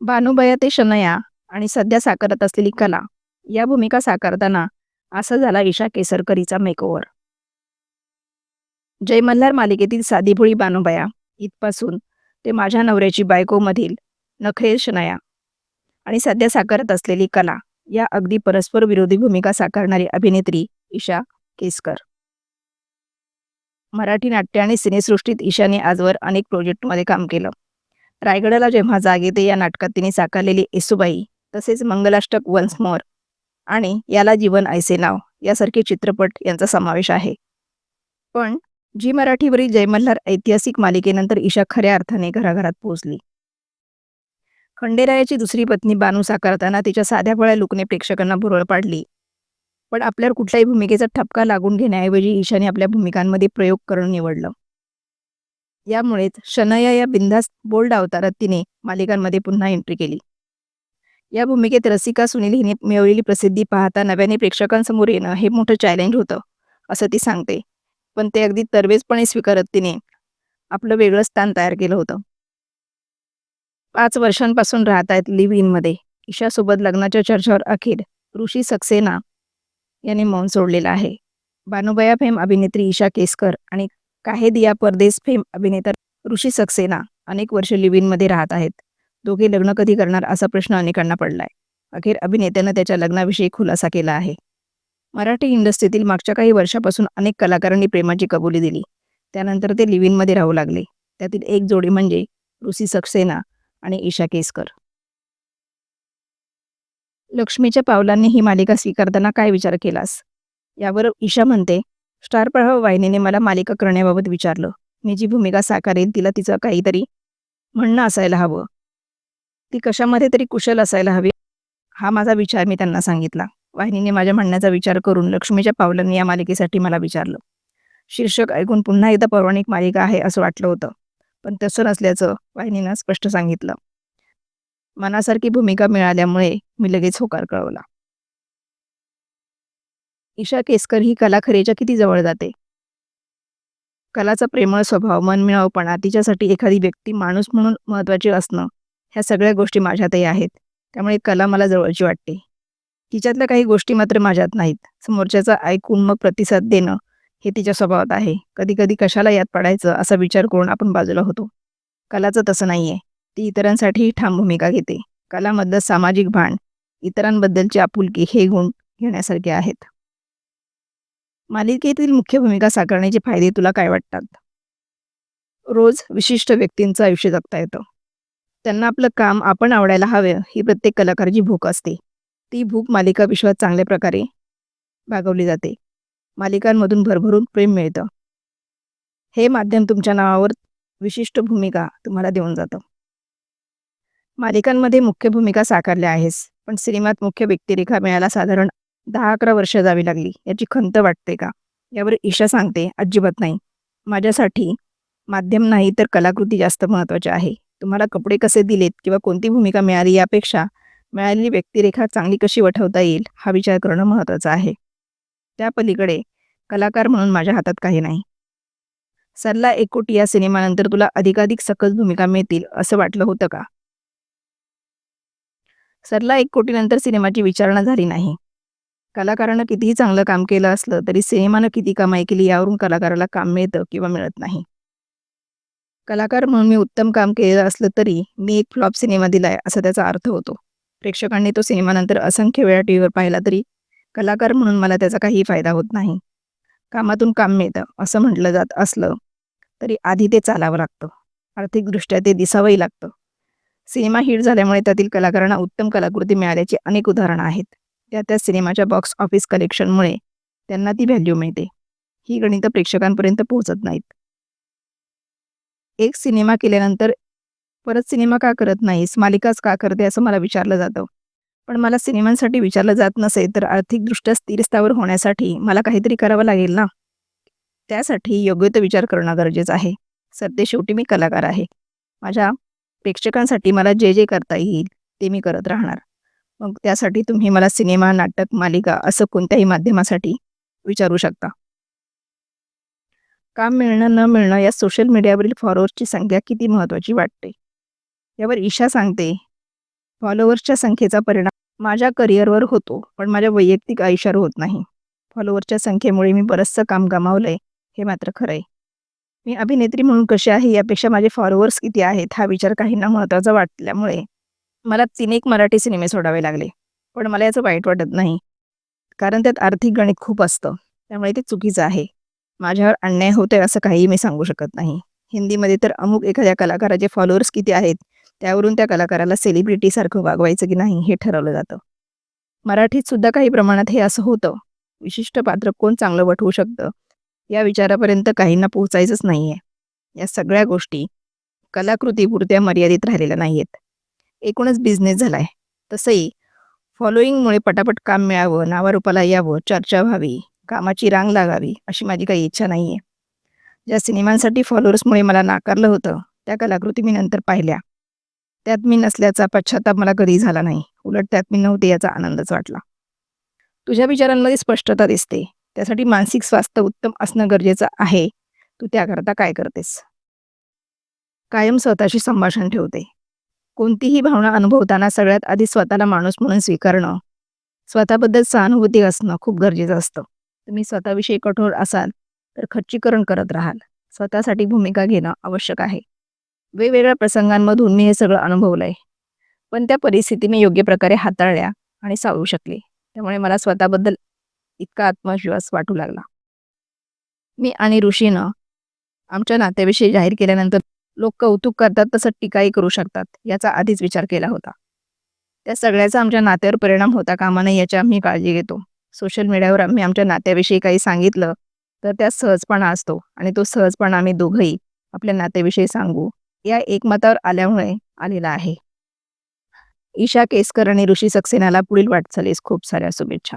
भानुबया ते शनया आणि सध्या साकारत असलेली कला या भूमिका साकारताना असा झाला ईशा केसरकरीचा मेकओव्हर. जय मल्हार मालिकेतील साधीभुळी बानुबया. इथपासून ते माझ्या नवऱ्याची बायकोमधील नखरे शनया आणि सध्या साकारत असलेली कला या अगदी परस्पर विरोधी भूमिका साकारणारी अभिनेत्री ईशा केसकर. मराठी नाट्य आणि सिनेसृष्टीत ईशाने आजवर अनेक प्रोजेक्टमध्ये काम केलं. रायगडाला जेव्हा जाग येते या नाटकात तिने साकारलेली येसुबाई तसेच मंगलाष्टक वन्स मोर आणि याला जीवन ऐसे नाव यासारखे चित्रपट यांचा समावेश आहे. पण जी मराठीवरील जयमल्हार ऐतिहासिक मालिकेनंतर ईशा खऱ्या अर्थाने घराघरात पोहोचली. खंडेरायाची दुसरी पत्नी बानू साकारताना तिच्या साध्यापळ्या लुकने प्रेक्षकांना भुरळ पाडली. पण आपल्यावर कुठल्याही भूमिकेचा ठपका लागून घेण्याऐवजी ईशाने आपल्या भूमिकांमध्ये प्रयोग करून निवडलं. यामुळेच शनया या बिंदास बोल्ड अवतारात तिने मालिकांमध्ये पुन्हा एंट्री केली. या भूमिकेत रसिका सुनील हिने मिळवलेली प्रसिद्धी पाहता नव्याने प्रेक्षकांसमोर येणं हे मोठं चॅलेंज होतं असं ती सांगते. पण ते अगदी तरवेजपणे स्वीकारत तिने आपलं वेगळं स्थान तयार केलं होतं. पाच वर्षांपासून राहत आहेत लिव्ह इनमध्ये ईशासोबत लग्नाच्या चर्चेवर अखेर ऋषी सक्सेना यांनी मौन सोडलेलं आहे. बानुबया फेम अभिनेत्री ईशा केसकर आणि काहे दिया परदेस फेम अभिनेता ऋषी सक्सेना अनेक वर्ष लिव्ह राहत आहेत. दोघे लग्न कधी करणार असा प्रश्न अनेकांना पडलाय. अखेर अभिनेत्यानं त्याच्या लग्नाविषयी खुलासा केला आहे. मराठी इंडस्ट्रीतील मागच्या काही वर्षापासून अनेक कलाकारांनी प्रेमाची कबुली दिली. त्यानंतर ते लिव्ह राहू लागले. त्यातील एक जोडी म्हणजे ऋषी सक्सेना आणि ईशा केसकर. लक्ष्मीच्या पावलांनी ही मालिका स्वीकारताना काय विचार केलास? यावर ईशा म्हणते स्टार प्रभाव वाहिनीने मला मालिका करण्याबाबत विचारलं. मी जी भूमिका साकारेल तिला तिचं काहीतरी म्हणणं असायला हवं. ती कशामध्ये तरी कुशल असायला हवी. हा माझा विचार मी त्यांना सांगितला. वाहिनीने माझ्या म्हणण्याचा विचार करून लक्ष्मीच्या पावलांनी या मालिकेसाठी मला विचारलं. शीर्षक ऐकून पुन्हा एकदा पौराणिक मालिका आहे असं वाटलं होतं पण तसं नसल्याचं वाहिनीनं स्पष्ट सांगितलं. मनासारखी भूमिका मिळाल्यामुळे मी लगेच होकार कळवला. ईशा केसकर ही कला खरेच्या किती जवळ जाते? कलाचा प्रेमळ स्वभाव मनमिळावपणा तिच्यासाठी एखादी व्यक्ती माणूस म्हणून महत्वाची असणं ह्या सगळ्या गोष्टी माझ्यातही आहेत. त्यामुळे कला मला जवळची वाटते. तिच्यातल्या काही गोष्टी मात्र माझ्यात नाहीत. समोरच्याचा ऐकून मग प्रतिसाद देणं हे तिच्या स्वभावात आहे. कधी कधी कशाला यात पडायचं असा विचार करून आपण बाजूला होतो. कलाचं तसं नाहीये. ती इतरांसाठी ठाम भूमिका घेते. कलामधलं सामाजिक भान इतरांबद्दलची आपुलकी हे गुण घेण्यासारखे आहेत. मालिकेतील मुख्य भूमिका साकारण्याचे फायदे तुला काय वाटतात? रोज विशिष्ट व्यक्तींचं आयुष्य जगता येतं. त्यांना आपलं काम आपण आवडायला हवं ही प्रत्येक कलाकाराची भूक असते. ती भूक मालिका विश्वात चांगल्या प्रकारे भागवली जाते. मालिकांमधून भरभरून प्रेम मिळतं. हे माध्यम तुमच्या नावावर विशिष्ट भूमिका तुम्हाला देऊन जातं. मालिकांमध्ये मुख्य भूमिका साकारल्या आहेस पण सिनेमात मुख्य व्यक्तिरेखा मिळायला साधारण दहा अकरा वर्ष जावी लागली. याची खंत वाटते का? यावर ईशा सांगते अजिबात नाही. माझ्यासाठी माध्यम नाही तर कलाकृती जास्त महत्त्वाची आहे. तुम्हाला कपडे कसे दिलेत किंवा कोणती भूमिका मिळाली यापेक्षा मिळालेली व्यक्तिरेखा चांगली कशी वठवता येईल हा विचार करणं महत्त्वाचं आहे. त्या पलीकडे कलाकार म्हणून माझ्या हातात काही नाही. सरला एक कोटी या सिनेमानंतर तुला अधिकाधिक सकस भूमिका मिळतील असं वाटलं होतं का? सरला एक कोटीनंतर सिनेमाची विचारणा झाली नाही. कलाकारानं कितीही चांगलं काम केलं असलं तरी सिनेमानं किती कमाई केली यावरून कलाकाराला काम मिळतं किंवा मिळत नाही. कलाकार म्हणून मी उत्तम काम केलं असलं तरी मी एक फ्लॉप सिनेमा दिलाय असा त्याचा अर्थ होतो. प्रेक्षकांनी तो सिनेमानंतर असंख्य वेळा टी व्हीवर पाहिला तरी कलाकार म्हणून मला त्याचा काही फायदा होत नाही. कामातून काम मिळतं असं म्हटलं जात असलं तरी आधी ते चालावं लागतं. आर्थिकदृष्ट्या ते दिसावंही लागतं. सिनेमा हिट झाल्यामुळे त्यातील कलाकारांना उत्तम कलाकृती मिळाल्याची अनेक उदाहरणं आहेत. त्या त्या सिनेमाच्या बॉक्स ऑफिस कलेक्शनमुळे त्यांना ती व्हॅल्यू मिळते. ही गणितं प्रेक्षकांपर्यंत पोहोचत नाहीत. एक सिनेमा केल्यानंतर परत सिनेमा का करत नाहीस? मालिकाच का करते? असं मला विचारलं जातं. पण मला सिनेमांसाठी विचारलं जात नसेल तर आर्थिकदृष्ट्या स्थिरस्थावर होण्यासाठी मला काहीतरी करावं लागेल ना? त्यासाठी योग्य तो विचार करणं गरजेचं आहे. सध्या शेवटी मी कलाकार आहे. माझ्या प्रेक्षकांसाठी मला जे जे करता येईल ते मी करत राहणार. मग त्यासाठी तुम्ही मला सिनेमा नाटक मालिका असं कोणत्याही माध्यमासाठी विचारू शकता. काम मिळणं न मिळणं या सोशल मीडियावरील फॉलोअर्सची संख्या किती महत्त्वाची वाटते? यावर ईशा सांगते. फॉलोअर्सच्या संख्येचा परिणाम माझ्या करिअरवर होतो पण माझ्या वैयक्तिक आयुष्यावर होत नाही. फॉलोअर्सच्या संख्येमुळे मी बरंचसं काम गमावलंय हे मात्र खरं आहे मी अभिनेत्री म्हणून कशी आहे यापेक्षा माझे फॉलोअर्स किती आहेत हा विचार काहींना महत्त्वाचा वाटल्यामुळे मला तीन एक मराठी सिनेमे सोडावे लागले पण मला याचं वाईट वाटत नाही. कारण त्यात आर्थिक गणित खूप असतं त्यामुळे ते चुकीचं आहे. माझ्यावर अन्याय होतोय असं काहीही मी सांगू शकत नाही. हिंदीमध्ये तर अमुक एखाद्या कलाकाराचे फॉलोअर्स किती आहेत त्यावरून त्या कलाकाराला सेलिब्रिटीसारखं वागवायचं की नाही हे ठरवलं जातं. मराठीत सुद्धा काही प्रमाणात हे असं होतं विशिष्ट पात्र कोण चांगलं वठवू शकतं या विचारापर्यंत काहींना पोहोचायचंच नाही आहे या सगळ्या गोष्टी कलाकृतीपुरत्या मर्यादित राहिलेल्या नाही आहेत एकूणच बिझनेस झालाय. तसंही फॉलोईंगमुळे पटापट काम मिळावं नावारूपाला यावं चर्चा व्हावी कामाची रांग लागावी अशी माझी काही इच्छा नाही आहे ज्या सिनेमांसाठी फॉलोअर्समुळे मला नाकारलं होतं त्या कलाकृती मी नंतर पाहिल्या. त्यात मी नसल्याचा पश्चाताप मला कधी झाला नाही. उलट त्यात मी नव्हते याचा आनंदच वाटला. तुझ्या विचारांमध्ये स्पष्टता दिसते. त्यासाठी मानसिक स्वास्थ्य उत्तम असणं गरजेचं आहे. तू त्याकरता काय करतेस? कायम स्वतःशी संभाषण ठेवते. कोणतीही भावना अनुभवताना सगळ्यात आधी स्वतःला माणूस म्हणून स्वीकारणं. स्वतःबद्दल सहानुभूती असणं खूप गरजेचं असतं. तुम्ही स्वतःविषयी कठोर असाल तर खच्चीकरण करत राहाल. स्वतःसाठी भूमिका घेणं आवश्यक आहे. वेगवेगळ्या प्रसंगांमधून मी हे सगळं अनुभवलंय. पण त्या परिस्थिती मी योग्य प्रकारे हाताळल्या आणि सावरू शकले. त्यामुळे मला स्वतःबद्दल इतका आत्मविश्वास वाटू लागला. मी आणि ऋषीनं आमच्या नात्याविषयी जाहीर केल्यानंतर लोक कौतुक करतात तसं टीकाही करू शकतात याचा आधीच विचार केला होता. त्या सगळ्याचा आमच्या नात्यावर परिणाम होता कामा नये याची आम्ही काळजी घेतो. सोशल मीडियावर आम्ही आमच्या नात्याविषयी काही सांगितलं तर त्यात सहजपणा असतो आणि तो सहजपणा आम्ही दोघंही आपल्या नात्याविषयी सांगू या एकमतावर आल्यामुळे आलेला आहे. ईशा केसकर आणि ऋषी सक्सेनाला पुढील वाटचालीस खूप साऱ्या शुभेच्छा.